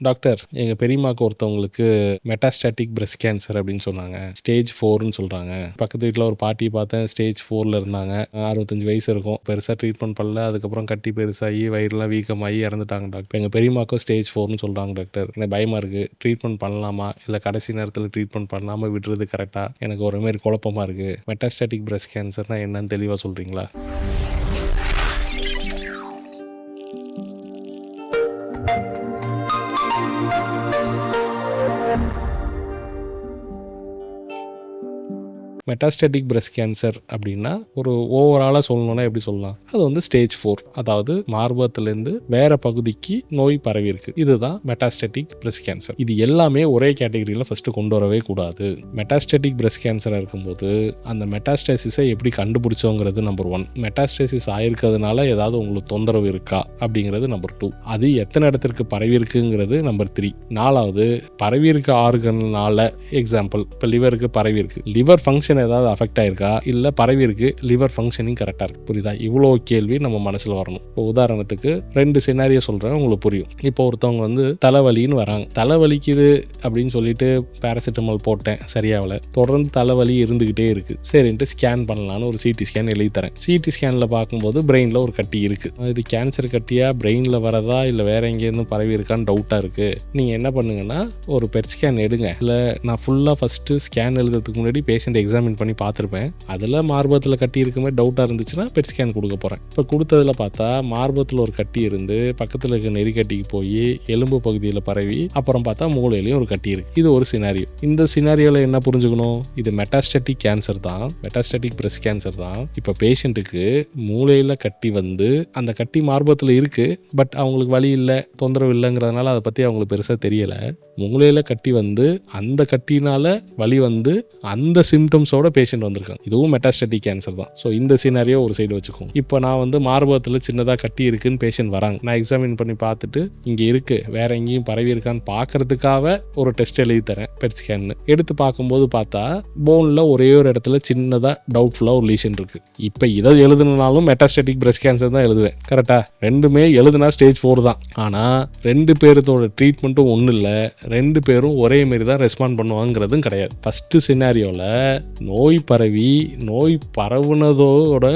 Doctor எங்கள் பெரியம்மாக்கு ஒருத்தவங்களுக்கு metastatic breast cancer அப்படின்னு சொன்னாங்க. ஸ்டேஜ் ஃபோர்னு சொல்கிறாங்க பக்கத்து வீட்டில் ஒரு பாட்டி பார்த்தேன் ஸ்டேஜ் ஃபோரில் இருந்தாங்க. அறுபத்தஞ்சு வயசு இருக்கும். பெருசாக ட்ரீட்மெண்ட் பண்ணல. அதுக்கப்புறம் கட்டி பெருசாகி வயிறுலாம் வீக்கமாகி இறந்துட்டாங்க டாக்டர். எங்கள் பெரியம்மாக்கும் ஸ்டேஜ் ஃபோர்னு சொல்கிறாங்க டாக்டர். எனக்கு பயமாக இருக்குது ட்ரீட்மெண்ட் பண்ணலாமா? இல்லை கடைசி நேரத்தில் ட்ரீட்மெண்ட் பண்ணாமல் விடுறது கரெக்டாக எனக்கு ஒரு மாதிரி குழப்பமாக இருக்குது மெட்டாஸ்டாட்டிக் பிரஸ்ட் கேன்சர்னால் என்னன்னு தெளிவாக சொல்கிறீங்களா மெட்டாஸ்டேட்டிக் பிரஸ்ட் கேன்சர் அப்படின்னா ஒரு ஓவராலாக சொல்லணும்னா எப்படி சொல்லலாம்? அது வந்து ஸ்டேஜ் ஃபோர் அதாவது மார்பகத்திலேருந்து வேற பகுதிக்கு நோய் பரவி இருக்கு. இதுதான் மெட்டாஸ்டேட்டிக் பிரஸ்ட் கேன்சர் இது எல்லாமே ஒரே கேட்டகரியில் ஃபர்ஸ்ட் கொண்டு வரவே கூடாது. மெட்டாஸ்டேட்டிக் பிரஸ்ட் கேன்சராக இருக்கும்போது அந்த மெட்டாஸ்டேசிஸை எப்படி கண்டுபிடிச்சோங்கிறது நம்பர் ஒன் மெட்டாஸ்டேசிஸ் ஆயிருக்கிறதுனால ஏதாவது உங்களுக்கு தொந்தரவு இருக்கா? அப்படிங்கிறது நம்பர் டூ அது எத்தனை இடத்திற்கு பரவி இருக்குங்கிறது நம்பர் த்ரீ நாலாவது பரவி இருக்க ஆர்கனால எக்ஸாம்பிள் இப்போ லிவருக்கு பரவி இருக்கு. லிவர் ஃபங்க்ஷன் ஏதாவது அஃபெக்ட் ஆயிருக்கா? இல்லை பரவி இருக்கு லிவர் ஃபங்க்ஷனிங் கரெக்டாக இருக்குது புரியுதா? இவ்வளோ கேள்வி நம்ம மனசில் வரணும். இப்போ உதாரணத்துக்கு ரெண்டு சினாரியை சொல்கிறேன் உங்களுக்கு புரியும். இப்போ ஒருத்தவங்க வந்து தலைவலின்னு வராங்க. தலைவலிக்குது அப்படின்னு சொல்லிட்டு பேராசிட்டமால் போட்டேன் சரியாகல. தொடர்ந்து தலைவலி இருந்துக்கிட்டே இருக்குது சரின்ட்டு ஸ்கேன் பண்ணலான்னு ஒரு சிடி ஸ்கேன் எழுதி தரேன். சிடி ஸ்கேனில் பார்க்கும்போது பிரெயினில் ஒரு கட்டி இருக்குது இது கேன்சர் கட்டியா? பிரெயினில் வரதா? இல்லை வேற எங்கேருந்து பரவி இருக்கான்னு டவுட்டாக இருக்குது நீங்கள் என்ன பண்ணுங்கன்னா ஒரு பெட் ஸ்கேன் எடுங்க. இல்லை நான் ஃபுல்லாக ஃபஸ்ட்டு ஸ்கேன் எழுதுறதுக்கு முன்னாடி பேஷண்ட் எக்ஸாம் எக்ஸாமின் பண்ணி பார்த்துருப்பேன். அதில் மார்பகத்தில் கட்டி இருக்குமே டவுட்டாக இருந்துச்சுன்னா பெட் ஸ்கேன் கொடுக்க போகிறேன் இப்போ கொடுத்ததில் பார்த்தா மார்பகத்தில் ஒரு கட்டி இருந்து பக்கத்தில் இருக்க நெறிக்கட்டிக்கு போய் எலும்பு பகுதியில் பரவி அப்புறம் பார்த்தா மூளையிலையும் ஒரு கட்டி இருக்கு. இது ஒரு சினாரியோ இந்த சினாரியோவில் என்ன புரிஞ்சுக்கணும்? இது மெட்டாஸ்டெட்டிக் கேன்சர் தான். மெட்டாஸ்டெட்டிக் பிரஸ்ட் கேன்சர் தான். இப்போ பேஷண்ட்டுக்கு மூளையில் கட்டி வந்து அந்த கட்டி மார்பகத்தில் இருக்குது பட் அவங்களுக்கு வழி இல்லை தொந்தரவு இல்லைங்கிறதுனால அதை பற்றி அவங்களுக்கு பெருசாக தெரியலை. மூளையில் கட்டி வந்து அந்த கட்டினால வழி வந்து அந்த சிம்டம்ஸ் சிம்டம்ஸோட பேஷண்ட் வந்திருக்காங்க. இதுவும் மெட்டாஸ்டாட்டிக் கேன்சர் தான். ஸோ இந்த சினாரியோ ஒரு சைடு வச்சுக்கும் இப்போ நான் வந்து மார்பகத்தில் சின்னதாக கட்டி இருக்குன்னு பேஷண்ட் வராங்க. நான் எக்ஸாமின் பண்ணி பார்த்துட்டு இங்கே இருக்கு வேற எங்கேயும் பரவி இருக்கான்னு பார்க்கறதுக்காக ஒரு டெஸ்ட் எழுதி தரேன் பெட்ஸ்கேன்னு எடுத்து பார்க்கும்போது பார்த்தா போனில் ஒரே ஒரு இடத்துல சின்னதாக டவுட்ஃபுல்லாக ஒரு லீஷன் இருக்கு. இப்போ இதை எழுதுனாலும் மெட்டாஸ்டாட்டிக் பிரஸ்ட் கேன்சர் தான் எழுதுவேன். கரெக்டா ரெண்டுமே எழுதுனா ஸ்டேஜ் ஃபோர் தான். ஆனால் ரெண்டு பேர்த்தோட ட்ரீட்மெண்ட்டும் ஒன்றும் இல்லை ரெண்டு பேரும் ஒரே மாரி தான் ரெஸ்பாண்ட் பண்ணுவாங்கிறதும் கிடையாது. ஃபஸ்ட்டு சினாரியோவில் நோய் பரவி நோய் பரவுனதோட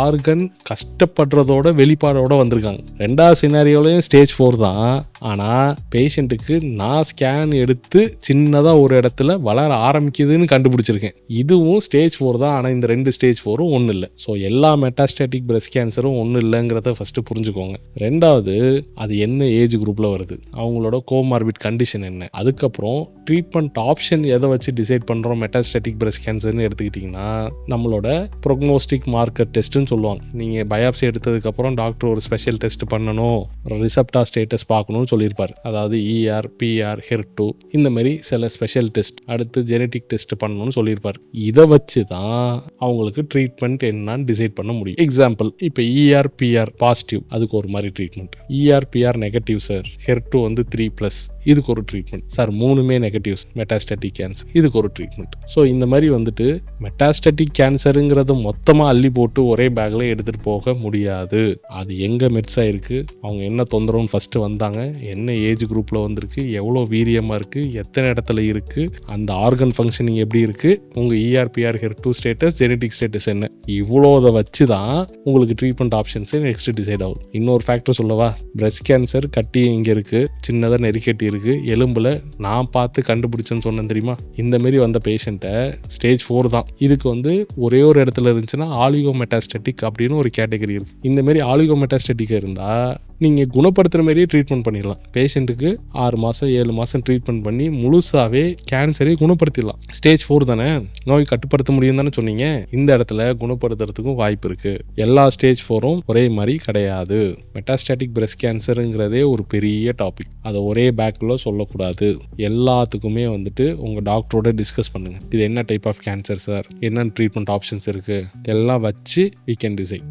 ஆர்கன் கஷ்டப்படுறதோட வெளிப்பாடோட வந்திருக்காங்க. ரெண்டாவது சினாரியோலையும் ஸ்டேஜ் ஃபோர் தான். ஆனால் பேஷண்ட்டுக்கு நான் ஸ்கேன் எடுத்து சின்னதாக ஒரு இடத்துல வளர ஆரம்பிக்குதுன்னு கண்டுபிடிச்சிருக்கேன். இதுவும் ஸ்டேஜ் ஃபோர் தான். ஆனால் இந்த ரெண்டு ஸ்டேஜ் ஃபோரும் ஒன்றும் இல்லை. ஸோ எல்லா மெட்டாஸ்டேட்டிக் பிரஸ்ட் கேன்சரும் ஒன்றும் இல்லைங்கிறத ஃபஸ்ட்டு புரிஞ்சுக்கோங்க. ரெண்டாவது அது என்ன ஏஜ் குரூப்பில் வருது? அவங்களோட கோமார்பிட் கண்டிஷன் என்ன? அதுக்கப்புறம் ட்ரீட்மெண்ட் ஆப்ஷன் எதை வச்சு டிசைட் பண்ணுறோம் மெட்டாஸ்டேட்டிக் பிரஸ்ட் கேன்சர்னு எடுத்துக்கிட்டிங்கன்னா நம்மளோட ப்ரொக்னோஸ்டிக் மார்க்கர் டெஸ்ட்டுன்னு சொல்லுவாங்க. நீங்கள் பயாப்சி எடுத்ததுக்கப்புறம் டாக்டர் ஒரு ஸ்பெஷல் டெஸ்ட் பண்ணணும். ரிசப்டா ஸ்டேட்டஸ் பார்க்கணும்னு சொல்லியிருப்பார். அதாவது இஆர் பிஆர் ஹெர் டூ இந்த மாதிரி சில ஸ்பெஷல் டெஸ்ட் அடுத்து ஜெனட்டிக் டெஸ்ட் பண்ணணும்னு சொல்லியிருப்பார். இதை வச்சு தான் அவங்களுக்கு ட்ரீட்மெண்ட் என்னன்னு டிசைட் பண்ண முடியும். எக்ஸாம்பிள் இப்போ இஆர் பிஆர் பாசிட்டிவ் அதுக்கு ஒரு மாதிரி treatment ER PR negative sir HER two வந்து த்ரீ ப்ளஸ் இதுக்கு ஒரு ட்ரீட்மெண்ட் சார் மூணுமே நெகட்டிவ்ஸ் மெட்டாஸ்டாட்டிக் கேன்சர் இதுக்கு ஒரு ட்ரீட்மெண்ட் ஸோ இந்த மாதிரி வந்துட்டு மெட்டாஸ்டாட்டிக் கேன்சருங்கிறத மொத்தமாக அள்ளி போட்டு ஒரே பேக்கில் எடுத்துகிட்டு போக முடியாது. அது எங்கே மிட்ஸ் ஆகிருக்கு அவங்க என்ன தொந்தரவுன்னு ஃபஸ்ட்டு வந்தாங்க. என்ன ஏஜ் குரூப்பில் வந்திருக்கு? எவ்வளோ வீரியமாக இருக்குது எத்தனை இடத்துல இருக்குது அந்த ஆர்கன் ஃபங்க்ஷனிங் எப்படி இருக்குது உங்கள் ER PR HER two status genetic status என்ன? இவ்வளோதை வச்சு தான் உங்களுக்கு ட்ரீட்மெண்ட் ஆப்ஷன்ஸே நெக்ஸ்ட் டிசைட் ஆகும். இன்னொரு ஃபேக்டர் சொல்லவா? பிரஸ்ட் கேன்சர் கட்டி இங்கே இருக்குது சின்னதாக நெறிக்கட்டி இருக்குது எலும்பில் நான் பார்த்து கண்டுபிடிச்சேன்னு சொன்னேன் தெரியுமா? இந்த மாரி வந்த பேஷண்ட்டை ஸ்டேஜ் ஃபோர் தான். இதுக்கு வந்து ஒரே ஒரு இடத்துல இருந்துச்சுன்னா ஆலிகோ மெட்டாஸ்டட்டிக் அப்படின்னு ஒரு கேட்டகரி இருக்குது இந்த மாரி ஆலிகோ மெட்டாஸ்டட்டிக் இருந்தால் நீங்கள் குணப்படுத்துகிற மாதிரியே ட்ரீட்மெண்ட் பண்ணிடலாம். பேஷண்ட்டுக்கு ஆறு மாதம் ஏழு மாதம் ட்ரீட்மெண்ட் பண்ணி முழுசாகவே கேன்சரை குணப்படுத்திடலாம். ஸ்டேஜ் ஃபோர் தானே? நோய் கட்டுப்படுத்த முடியும் தானே சொன்னீங்க? இந்த இடத்துல குணப்படுத்துறதுக்கும் வாய்ப்பு இருக்குது எல்லா ஸ்டேஜ் ஃபோரும் ஒரே மாதிரி கிடையாது. மெட்டாஸ்டாட்டிக் பிரஸ்ட் கேன்சருங்கிறதே ஒரு பெரிய டாபிக் அதை ஒரே பேக்கில் சொல்லக்கூடாது. எல்லாத்துக்குமே வந்துட்டு உங்கள் டாக்டரோட டிஸ்கஸ் பண்ணுங்கள் இது என்ன டைப் ஆஃப் கேன்சர் சார் என்னென்ன ட்ரீட்மெண்ட் ஆப்ஷன்ஸ் இருக்குது எல்லாம் வச்சு வி கேன் டிசைட்